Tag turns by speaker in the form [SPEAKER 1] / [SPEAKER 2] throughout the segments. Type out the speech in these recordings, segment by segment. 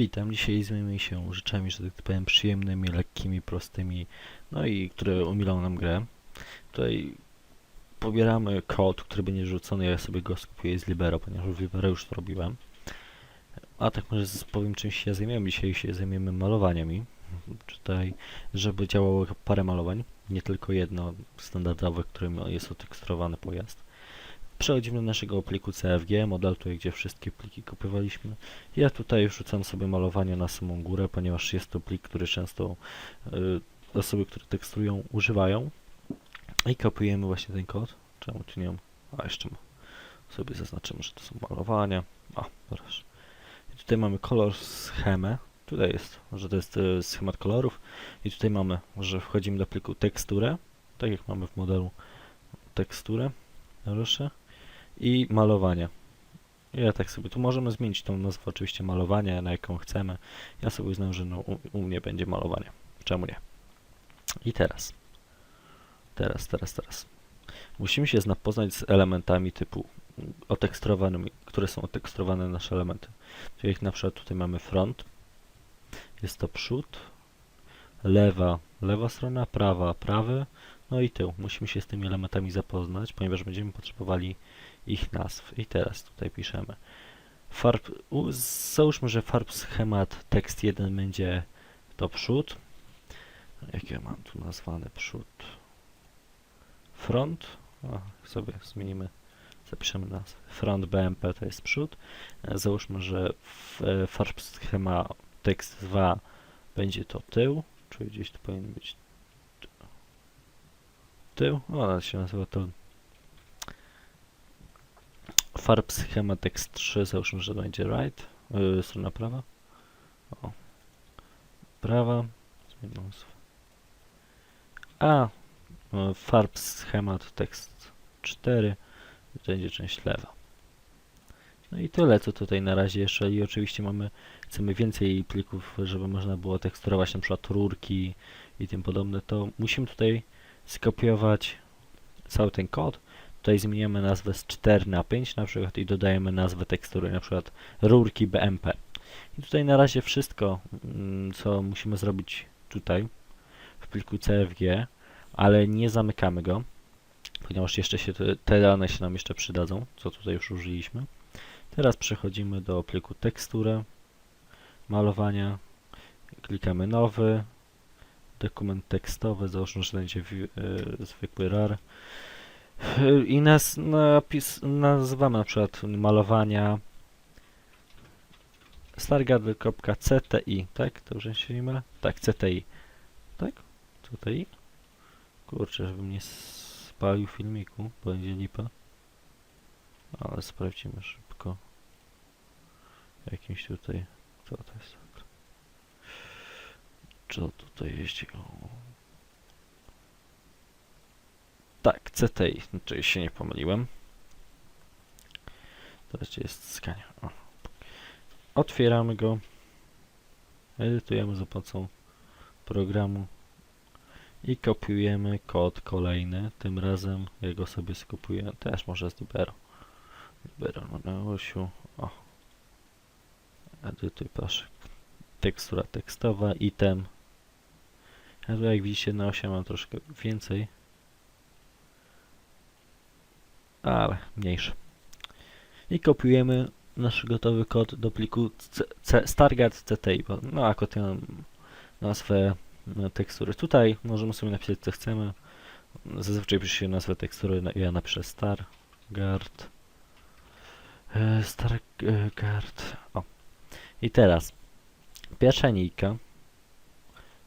[SPEAKER 1] Witam, dzisiaj zajmiemy się rzeczami, że tak powiem, przyjemnymi, lekkimi, prostymi, no i które umilą nam grę. Tutaj pobieramy kod, który będzie rzucony, ja sobie go skupuję z Libero, ponieważ w Libero już to robiłem. A tak może powiem czym się zajmiemy. Dzisiaj się zajmiemy malowaniami. Tutaj, żeby działało parę malowań, nie tylko jedno standardowe, którym jest oteksturowany pojazd. Przechodzimy do naszego pliku CFG, model tutaj, gdzie wszystkie pliki kopiowaliśmy. Ja tutaj wrzucam sobie malowanie na samą górę, ponieważ jest to plik, który często y, osoby, które teksturują, używają. I kopiujemy właśnie ten kod. Czemu tu nie mam? A jeszcze sobie zaznaczymy, że to są malowania. A, proszę. I tutaj mamy kolor schemę. Tutaj jest, że to jest y, schemat kolorów. I tutaj mamy, że wchodzimy do pliku teksturę. Tak jak mamy w modelu teksturę. Proszę. I malowania. Ja tak sobie, tu możemy zmienić tą nazwę oczywiście malowania, na jaką chcemy. Ja sobie uznam, że no, u, u mnie będzie malowanie. Czemu nie? I teraz. Teraz, teraz, teraz. Musimy się zapoznać z elementami typu oteksturowanymi, które są otekstrowane nasze elementy. Czyli na przykład tutaj mamy front, jest to przód, lewa, lewa strona, prawa, prawy, no i tył. Musimy się z tymi elementami zapoznać, ponieważ będziemy potrzebowali ich nazw. I teraz tutaj piszemy farb, załóżmy, że farb schemat tekst 1 będzie to przód. Jak ja mam tu nazwany przód? Front. O, sobie zmienimy, zapiszemy nazwę. Front BMP to jest przód. E, Załóżmy, że e, farb schema tekst 2 będzie to tył, czyli gdzieś tu powinien być ty- tył. O, ale się nazywa to farb schema tekst 3, załóżmy, że będzie right, yy, strona prawa. O. Prawa. A, y, farb schemat tekst 4, to będzie część lewa. No i tyle, co tutaj na razie jeszcze. I oczywiście mamy, chcemy więcej plików, żeby można było teksturować na przykład rurki i tym podobne, to musimy tutaj skopiować cały ten kod. Tutaj zmieniamy nazwę z 4 na 5 na przykład i dodajemy nazwę tekstury, na przykład rurki BMP. I tutaj na razie wszystko, mm, co musimy zrobić tutaj w pliku CFG, ale nie zamykamy go, ponieważ jeszcze się te, dane się nam jeszcze przydadzą, co tutaj już użyliśmy. Teraz przechodzimy do pliku teksturę, malowania, klikamy nowy, dokument tekstowy, załóżmy, że będzie wi- y, zwykły RAR. I nas, napis, nazywamy na przykład malowania stargardy.cti, tak? Już się nie mylę? Tak, CTI. Tak? CTI? Kurczę, żebym nie spalił filmiku, będzie lipa. Ale sprawdzimy szybko. Jakimś tutaj... Co to jest? Co tutaj jeździ? Tak, CTI, czyli się nie pomyliłem. Teraz gdzie jest skania. O. Otwieramy go. Edytujemy za pomocą programu. I kopiujemy kod kolejny. Tym razem ja go sobie skopiuję. Też może z Libero. Libero na osiu. O. Edytuj proszę. Tekstura tekstowa, item. Ja tu jak widzicie na osie mam troszkę więcej. Ale mniejszy. I kopiujemy nasz gotowy kod do pliku bo no akurat ja mam nazwę no, tekstury. Tutaj możemy sobie napisać co chcemy. Zazwyczaj pisze się nazwę tekstury, ja napiszę Stargard. E, Stargard. O. I teraz pierwsza linijka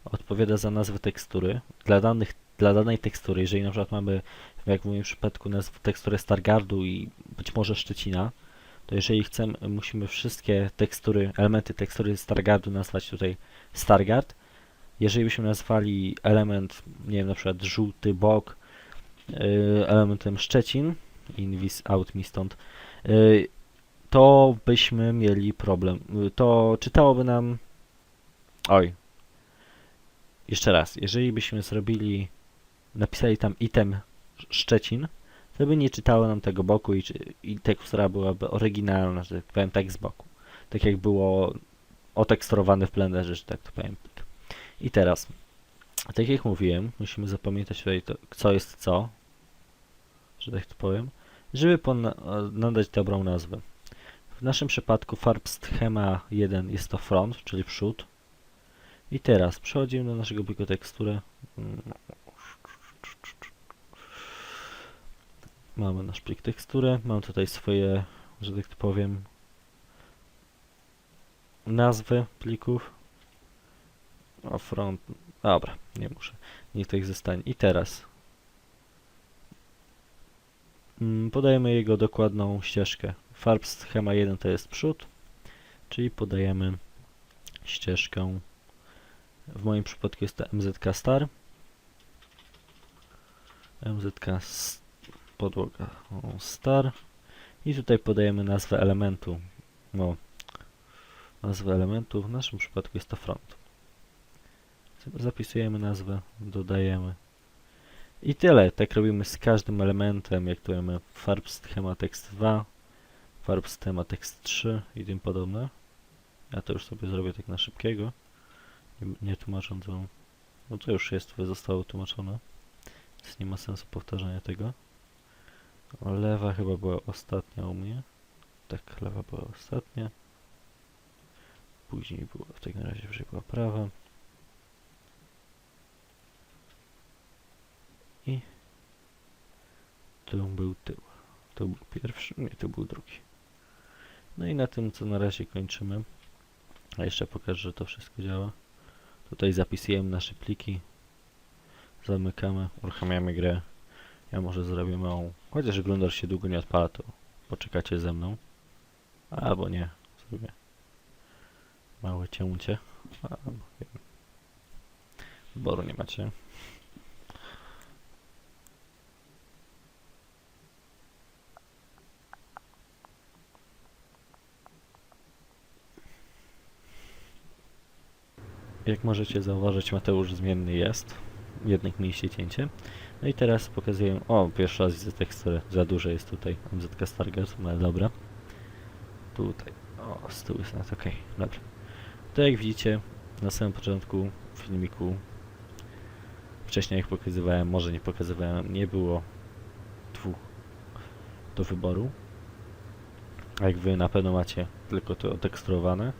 [SPEAKER 1] odpowiada za nazwę tekstury. Dla, danych, dla danej tekstury, jeżeli na przykład mamy, jak w moim przypadku, nazwę tekstury Stargardu i być może Szczecina, to jeżeli chcemy, musimy wszystkie tekstury, elementy tekstury Stargardu nazwać tutaj Stargard. Jeżeli byśmy nazwali element, nie wiem, na przykład żółty bok yy, elementem Szczecin, invis out mi stąd, yy, to byśmy mieli problem. Yy, To czytałoby nam. Oj. Jeszcze raz. Jeżeli byśmy zrobili, napisali tam item Szczecin, to by nie czytało nam tego boku i, i tekstura byłaby oryginalna, że tak powiem, tak z boku. Tak jak było oteksturowany w Blenderze, że tak to powiem. I teraz, tak jak mówiłem, musimy zapamiętać tutaj to, co jest co, że tak to powiem, żeby nadać dobrą nazwę. W naszym przypadku farb schema 1 jest to front, czyli przód. I teraz przechodzimy do naszego pliku teksturę. Mamy nasz plik teksturę, mam tutaj swoje, że tak powiem, nazwy plików. O, front, dobra, nie muszę, niech to ich zostanie. I teraz mm, podajemy jego dokładną ścieżkę. Farb schema 1 to jest przód, czyli podajemy ścieżkę, w moim przypadku jest to MZK Star. MZK s- podłoga Star. I tutaj podajemy nazwę elementu. No, nazwę elementu, w naszym przypadku jest to front. Zapisujemy nazwę, dodajemy. I tyle. Tak robimy z każdym elementem, jak tu mamy farb schema text 2, farb schema text 3 i tym podobne. Ja to już sobie zrobię tak na szybkiego. Nie, nie tłumacząc. No to już jest, zostało tłumaczone. Więc nie ma sensu powtarzania tego. Lewa chyba była ostatnia u mnie. Tak, lewa była ostatnia. Później była, w takim razie była prawa. I tu był tył. To był pierwszy, nie, to był drugi. No i na tym co na razie kończymy. A jeszcze pokażę, że to wszystko działa. Tutaj zapisujemy nasze pliki. Zamykamy, uruchamiamy grę. Ja może zrobię małą. Chociaż oglądasz się długo nie odpala, to poczekacie ze mną. Albo nie, zrobię małe cięcie. Albo. Wyboru nie macie. Jak możecie zauważyć, Mateusz zmienny jest. Jednak mieliście cięcie. No i teraz pokazuję. O, pierwszy raz widzę teksturę. Za duże jest tutaj. MZK Stargate, no ale dobra. Tutaj. O, tyłu jest nawet ok. Dobrze. To jak widzicie, na samym początku filmiku wcześniej jak pokazywałem, może nie pokazywałem, nie było dwóch do wyboru. A jak wy na pewno macie tylko to oteksturowane.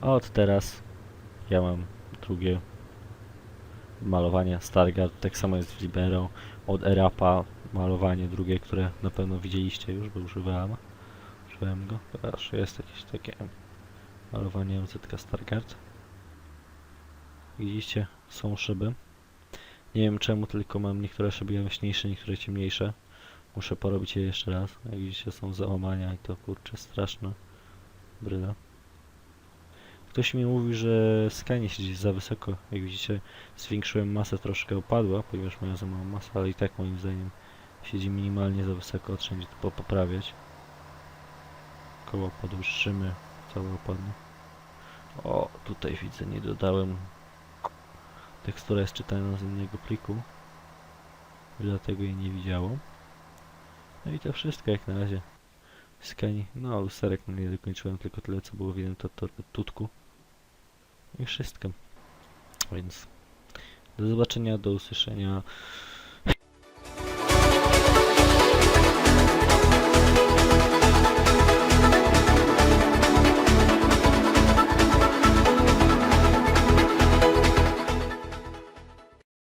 [SPEAKER 1] A od teraz ja mam drugie malowanie Stargard, tak samo jest w Libero. Od Erapa malowanie drugie, które na pewno widzieliście już, bo używałem. Używałem go. Teraz jest jakieś takie malowanie MZK Stargard. Widzicie, są szyby. Nie wiem czemu, tylko mam niektóre szyby jaśniejsze, niektóre ciemniejsze. Muszę porobić je jeszcze raz. Jak widzicie, są załamania i to kurczę straszne. Bryla. Ktoś mi mówi, że skanie siedzi za wysoko. Jak widzicie, zwiększyłem masę, troszkę opadła, ponieważ mają za małą masę, ale i tak moim zdaniem siedzi minimalnie za wysoko, trzeba to po- poprawiać. Koło podwyższymy, całe opadnie. O, tutaj widzę, nie dodałem. Tekstura jest czytana z innego pliku. Dlatego jej nie widziało. No i to wszystko jak na razie. Skani, no lusterek nie dokończyłem, tylko tyle co było w jednym to, to, tutku. I wszystko. Więc do zobaczenia, do usłyszenia.